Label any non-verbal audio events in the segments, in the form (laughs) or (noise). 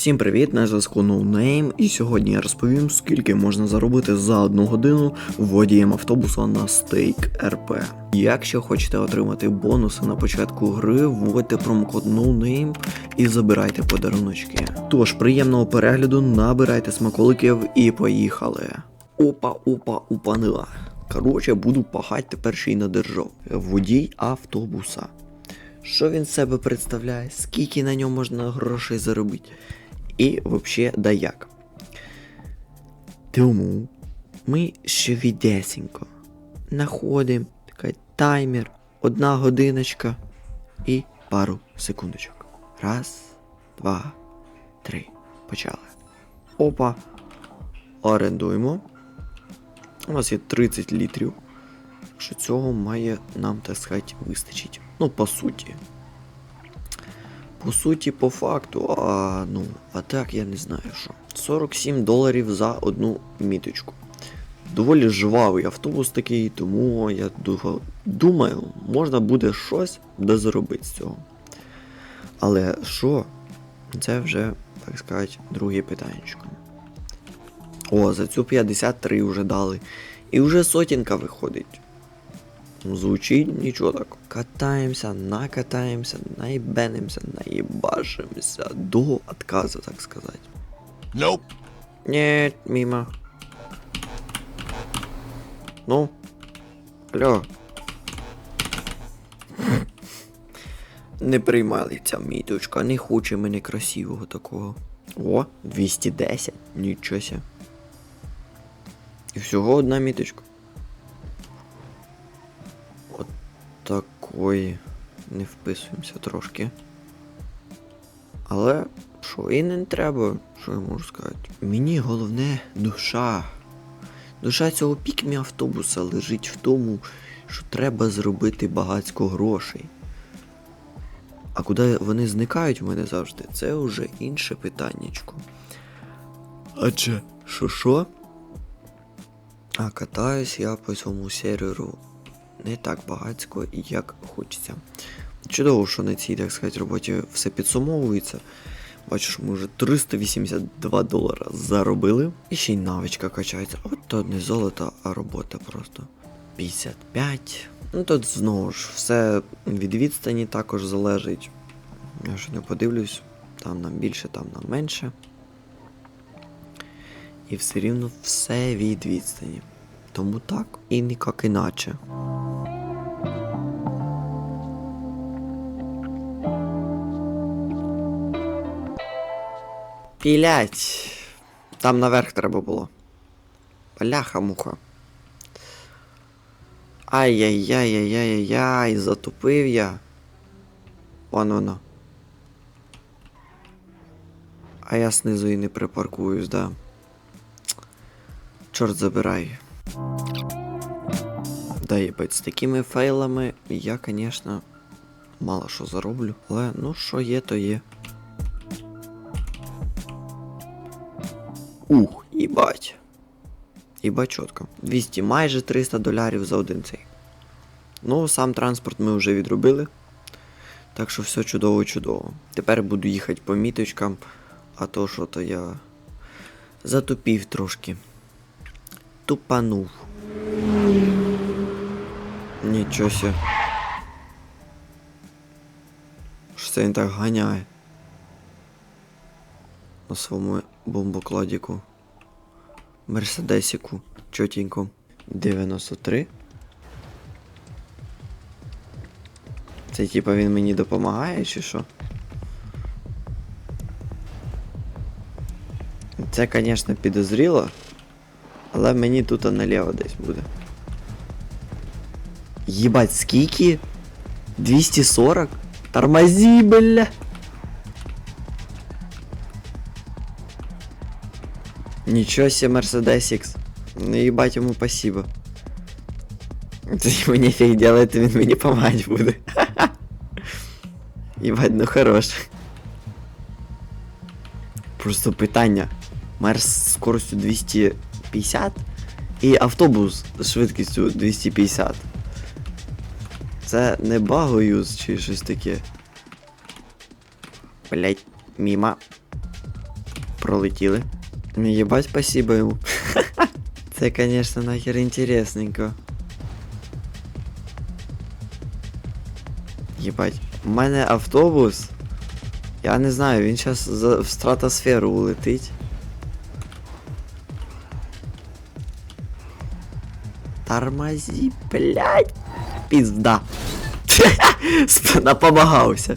Всім привіт, на зв'язку NoName, і сьогодні я розповім, скільки можна заробити за одну годину водієм автобуса на стейк РП. Якщо хочете отримати бонуси на початку гри, вводьте промокод NoName і забирайте подаруночки. Тож, приємного перегляду, набирайте смаколиків і поїхали. Опа, опа, упанила. Короче, буду пахати тепер ще й на держав. Водій автобуса. Що він себе представляє, скільки на ньому можна грошей заробити. І взагалі да як. Тому ми швидесенько знаходимо такий таймер, одна годиночка і пару секундочок. Раз, два, три. Почали. Опа. Орендуємо. У нас є 30 літрів. Що цього має нам, так сказати, вистачить. Ну, по суті. По суті, по факту, а ну, а так я не знаю що. 47 доларів за одну міточку. Доволі жвавий автобус такий, тому я думаю, можна буде щось дозаробити з цього. Але що? Це вже, так сказати, друге питаннячко. О, за цю 53 вже дали. І вже сотінка виходить. Звучить нічого так. Катаємося, накатаємося, наїбенимося, наїбашимося до отказа, так сказати. Nope. Нет, мимо. Ну. Алло. Не приймали ця міточка, не хоче мене красивого такого. О, 210, нічого. І всього одна міточка. Такої не вписуємося трошки. Але що і не треба, що я можу сказати. Мені головне душа. Душа цього пікмі автобуса лежить в тому, що треба зробити багацько грошей. А куди вони зникають в мене завжди, це вже інше питаннячко. Адже, що що? А катаюсь я по цьому серверу не так багацько, як хочеться. Чудово, що на цій, так сказати, роботі все підсумовується. Бачиш, ми вже 382 долара заробили. І ще й навичка качається. От то не золото, а робота просто. 55. Ну тут знову ж все від відстані також залежить. Я ж не подивлюсь, там нам більше, там нам менше. І все рівно все від відстані. Тому так і ніяк іначе. Пілять. Там наверх треба було. Бляха-муха. Ай-яй-яй-яй-яй-яй, затупив я. Вон воно. А я знизу і не припаркуюсь, да. Чорт забирай. Да, єбать, з такими фейлами я, конечно, мало що зароблю. Але ну що є, то є. Ух, їбать. Їбать чітко. 200, майже 300 долярів за один цей. Ну, сам транспорт ми вже відробили. Так що все чудово-чудово. Тепер буду їхати по міточкам, а то що то я затупів трошки. Тупанув. Нічого сі. Що це він так ганяє? На своєму бомбокладіку. Мерседесіку. Чотенько. 93. Це типа він мені допомагає чи що? Це, звісно, підозріло. Але мені тут наліво десь буде. Єбать, скільки? 240? Тормози, бля! Ничего себе, Мерседес X. Ну ебать ему спасибо. Це йому нефіг делать, він мені помагати буде. Єбать, (laughs) ну хорош. Просто питання. Мерс з скоростю 250 і автобус з швидкістю 250. Це не багоюз чи щось таке. Блять, міма. Пролетіли. Єбать, спасибо йому. (laughs) Це, конечно, нахер інтересненько. Єбать. У мене автобус. Я не знаю, він зараз в стратосферу улетить. Тормози, блядь. Пизда. (laughs) Напомагався.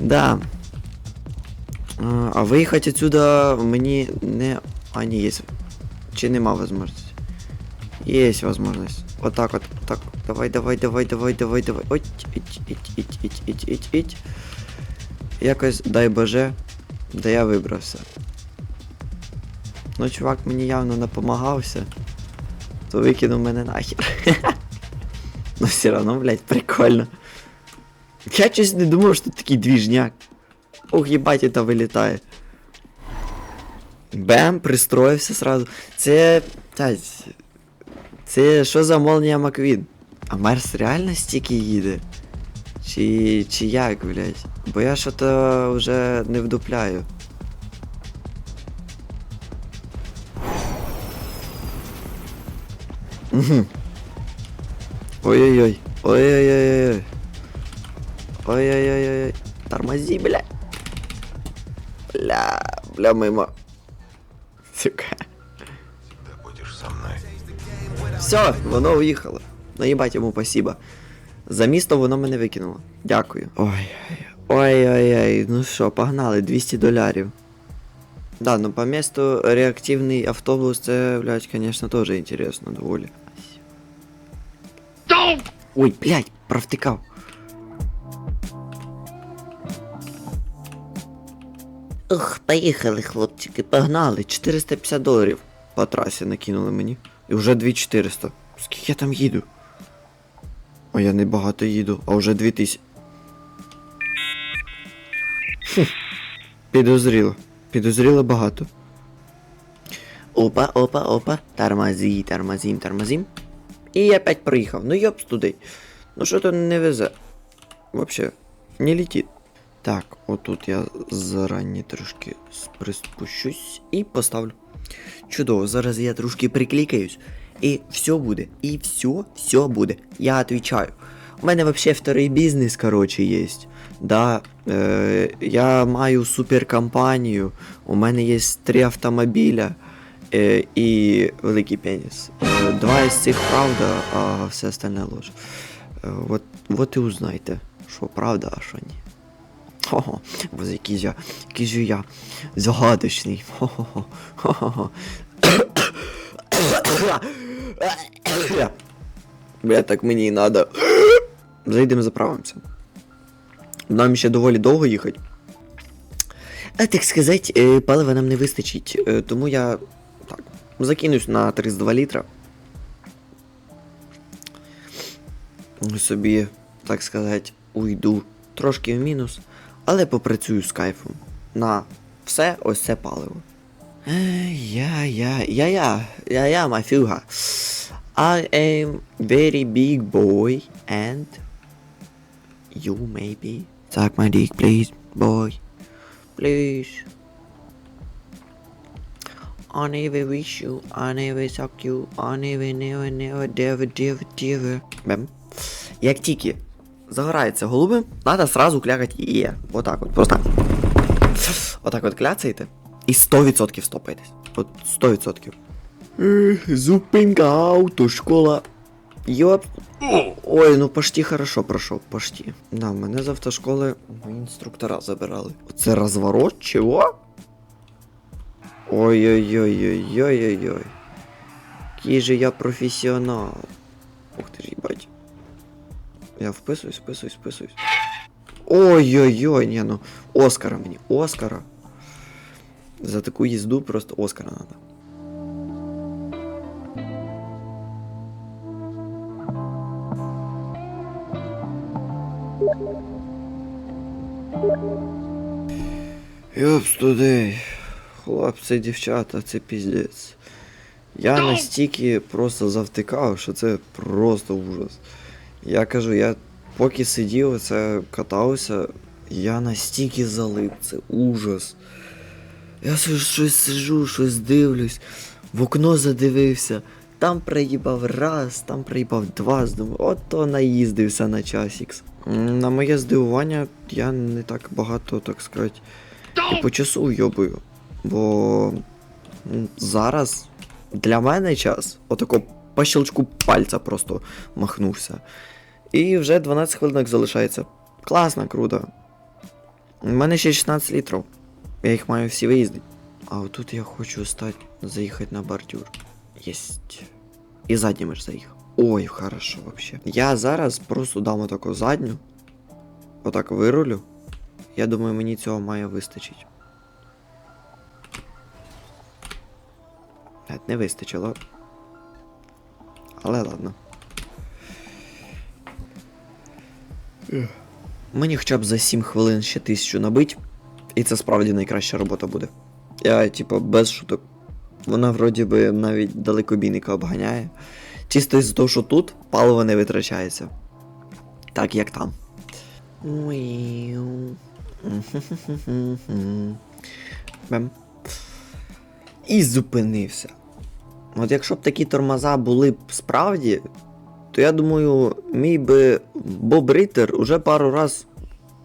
Да. А, виїхати отсюда мені не. А, ні, є. Чи нема возможності? Є возможность. Вот так вот, так. Давай, давай, давай, давай, давай, давай. Ой, іть, іть, іть, іть, іть, іть, іть. Якось, дай боже, да я вибрався. Ну, чувак мені явно напомагався. То викинув мене нахер. (laughs) Ну все равно, блядь, прикольно. Я щось не думав, що тут такий двіжняк. Ох, їбать, это вилітає. Бем, пристроївся сразу. Це. Тать. Це що за молнія Маквін? А Мерс реально стільки їде? Чи. чи як, блядь? Бо я що-то вже не вдупляю. Угу. Ой-ой-ой. Ой-ой-ой-ой. Ой-ой-ой-ой. Тормози, бля. Бля, бля, мимо. Сука. Ты будешь со мной. Все, воно уїхало. Наїбать йому спасибо. За місто воно мене викинуло. Дякую. Ой. Ой-ой-ой, ну що, погнали, 200 долярів. Да, ну по місту реактивний автобус, це, блядь, конечно, теж інтересно доволі. Ой, блядь, провтикав. Ух, поїхали, хлопчики, погнали. 450 доларів по трасі накинули мені. І вже 2400. Скільки я там їду? О, я не багато їду, а вже 2000. Хм. Підозріло. Підозріло багато. Опа, опа, опа. Тормози, тормозим, тормозим. І опять проїхав. Ну йопс туди. Ну що то не везе. Вообще, не летить. Так, отут я зарані трошки приспущусь і поставлю. Чудово, зараз я трошки приклікаюсь. І все буде. І все, все буде. Я отвечаю. У мене вообще второй бізнес, короче, є. Да, е, я маю суперкомпанію, у мене є три автомобіля і великий пеніс. Е, два із цих правда, а все остальне ложь. Е, от, от і узнайте, що правда, а що ні. Хо-хо, боже, який я, який же я загадочний. Хо-хо-хо. Хо-хо-хо. Бля, так мені і надо. Зайдемо заправимося. Нам ще доволі довго їхати. А так сказати, е, палива нам не вистачить, е, тому я закинусь на 32 літра. Собі, так сказати, уйду трошки в мінус, але попрацюю з кайфом. На все ось це паливо. Е, Я, я, я, я, я, я, мафюга. I am very big boy and you maybe. Suck my dick, please, boy. Please. You, I never suck you, I never, never, never, never, never, never. Бем. Як тільки загорається голубим, треба сразу клякати є. Отак от, просто. Отак от кляцаєте. І 100% стопаєтесь. От 100%. Ех, Зупинка, автошкола. Йоп. Ой, ну почти хорошо пройшов, почти. Да, мене з автошколи інструктора забирали. Це розворот? Чого? Ой-ой-ой-ой-ой-ой-ой. Який же я професіонал. Ух ти ж, їбать. Я вписуюсь, вписуюсь, вписуюсь. Ой-ой-ой, ні, ну. Оскара мені, Оскара. За таку їзду просто Оскара надо. Йопс туди. Хлопці, дівчата, це піздець. Я настільки просто завтикав, що це просто ужас. Я кажу, я поки сидів, це катався, я настільки залип, це ужас. Я щось сижу, щось дивлюсь, в окно задивився, там проїбав раз, там проїбав два, думаю, от то наїздився на часікс. На моє здивування, я не так багато, так сказати, і по часу уйобую. Бо зараз для мене час отако по щелчку пальця просто махнувся. І вже 12 хвилинок залишається. Класно, круто. У мене ще 16 літрів. Я їх маю всі виїздити. А отут я хочу стати, заїхати на бордюр. Єсть. І заднім ж заїхав. Ой, хорошо вообще. Я зараз просто дам отаку задню. Отак вирулю. Я думаю, мені цього має вистачить. Навіть не вистачило. Але ладно. Мені хоча б за 7 хвилин ще тисячу набить, і це справді найкраща робота буде. Я, типу, без шуток. Вона вроді би навіть далекобійника обганяє. Чисто із-за того, що тут паливо не витрачається. Так як там. І зупинився. От якщо б такі тормоза були б справді, то я думаю, мій би Боб Риттер уже пару раз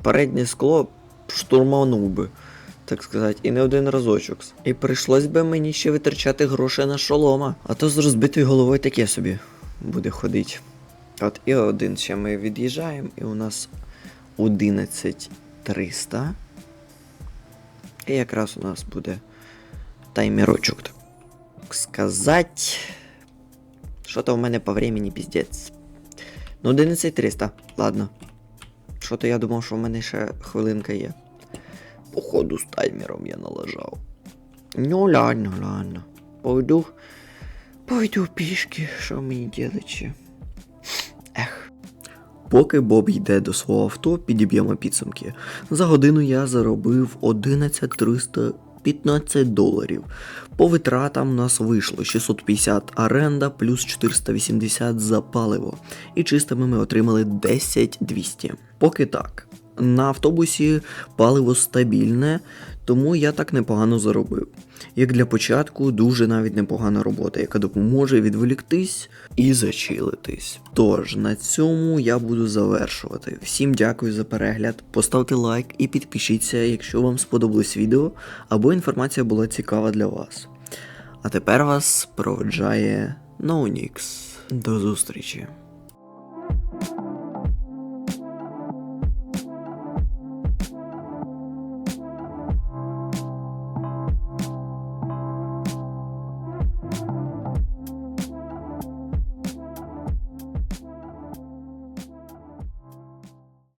переднє скло штурманув би, так сказати, і не один разочок. І прийшлось би мені ще витрачати гроші на шолома. А то з розбитою головою таке собі буде ходити. От і один ще ми від'їжджаємо, і у нас 11300. І якраз у нас буде таймерочок. Так сказати. Що то в мене по времени піздець. Ну, 11300, ладно. Що то я думав, що в мене ще хвилинка є. Походу з таймером я налажав. Ну ладно, ладно. Пойду. Пойду пішки, що мені ділить. Ех. Поки Боб йде до свого авто, підіб'ємо підсумки. За годину я заробив 11315 доларів. По витратам у нас вийшло 650 оренда плюс 480 за паливо. І чистими ми отримали 10 200. Поки так. На автобусі паливо стабільне, тому я так непогано заробив. Як для початку, дуже навіть непогана робота, яка допоможе відволіктись і зачилитись. Тож на цьому я буду завершувати. Всім дякую за перегляд. Поставте лайк і підпишіться, якщо вам сподобалось відео або інформація була цікава для вас. А тепер вас проводжає NoNix. До зустрічі!